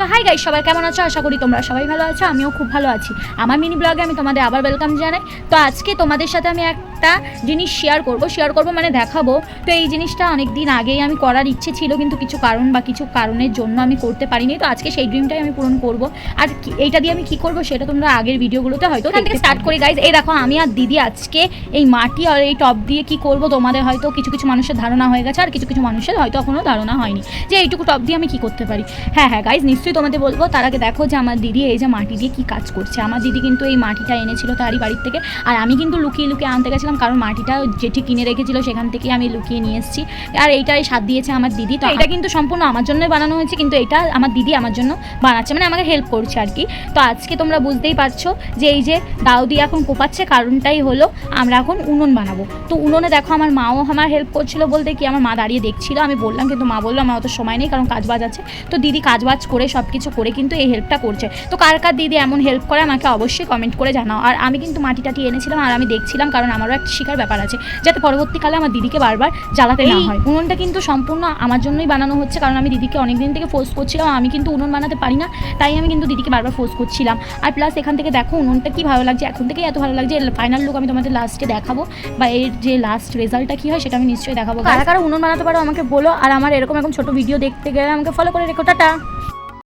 তো hi guys সবাই কেমন আছো? আশা করি তোমরা সবাই ভালো আছো আমিও খুব ভালো আছি। আমার মিনি ব্লগে আমি তোমাদের আবার ওয়েলকাম জানাই। তো আজকে তোমাদের সাথে আমি একটা জিনিস শেয়ার করব। শেয়ার করব মানে দেখাবো। তো এই জিনিসটা অনেক দিন আগেই আমি করার ইচ্ছে ছিল কিন্তু কিছু কারণ বা কিছু কারণের জন্য আমি করতে পারিনি। তো আজকে সেই ড্রিমটাই আমি পূরণ করব। আর এইটা দিয়ে আমি কি করব সেটা তোমরা আগের ভিডিওগুলোতে হয়তো এখান থেকে স্টার্ট করি গাইজ এই দেখো আমি আর দিদি আজকে এই মাটি আর এই টপ দিয়ে কি করব তোমাদের হয়তো কিছু কিছু মানুষের ধারণা হয়ে গেছে আর কিছু কিছু মানুষের হয়তো এখনও ধারণা হয়নি যে এইটুকু টপ দিয়ে আমি কি করতে পারি। হ্যাঁ হ্যাঁ গাইজ নিশ্চয়ই তোমাদের বলব, তার আগে দেখো যে আমার দিদি এই যে মাটি দিয়ে কি কাজ করছে। আমার দিদি কিন্তু এই মাটিটা এনেছিল তারই বাড়ির থেকে। আর আমি কিন্তু লুকিয়ে লুকিয়ে আনতে গেছিলাম, কারণ মাটিটা যেটি কিনে রেখেছিল সেখান থেকে আমি লুকিয়ে নিয়ে এসেছি। আর এইটাই স্বাদ দিয়েছে আমার দিদি। তো এটা কিন্তু সম্পূর্ণ আমার জন্যই বানানো হয়েছে, কিন্তু এটা আমার দিদি আমার জন্য বানাচ্ছে মানে আমাকে হেল্প করছে আর কি। তো আজকে তোমরা বুঝতেই পারছ যে এই যে দাউদি এখন কোপাচ্ছে, কারণটাই হলো আমরা এখন উনুন বানাবো। তো উনুনে দেখো আমার মাও আমার হেল্প করছিল বলতে কি, আমার মা দাঁড়িয়ে দেখছিল। আমি বললাম, কিন্তু মা বলল আমার অত সময় নেই, কারণ কাজবাজ আছে। তো দিদি কাজবাজ করে সব কিছু করে কিন্তু এই হেল্পটা করছে। তো কার কার দিদি এমন হেল্প করে আমাকে অবশ্যই কমেন্ট করে জানাও। আর আমি কিন্তু মাটি টাটি এনেছিলাম আর আমি দেখছিলাম কারণ আমারও একটা শিকার ব্যাপার আছে। যাতে পরবর্তীকালে আমার দিদিকে বারবার জ্বালাতে না হয়। উনুনটা কিন্তু সম্পূর্ণ আমার জন্যই বানানো হচ্ছে কারণ আমি দিদিকে অনেক দিন থেকে ফোর্স করছিলাম। আমি কিন্তু উনুন বানাতে পারি না তাই আমি কিন্তু দিদিকে বারবার ফোর্স করছিলাম। আর প্লাস এখান থেকে দেখো উনুনটা কি ভালো লাগছে। এখন থেকেই এত ভালো লাগছে। ফাইনাল লুক আমি তোমাদের লাস্টে দেখাবো বা এর যে লাস্ট রেজাল্টটা কি হয় সেটা আমি নিশ্চয়ই দেখাবো। কারা কারা উনুন বানাতে পারো আমাকে বলো। আর আমার এরকম এরকম ছোট ভিডিও দেখতে গেলে আমাকে ফলো করে রেখো। টাটা।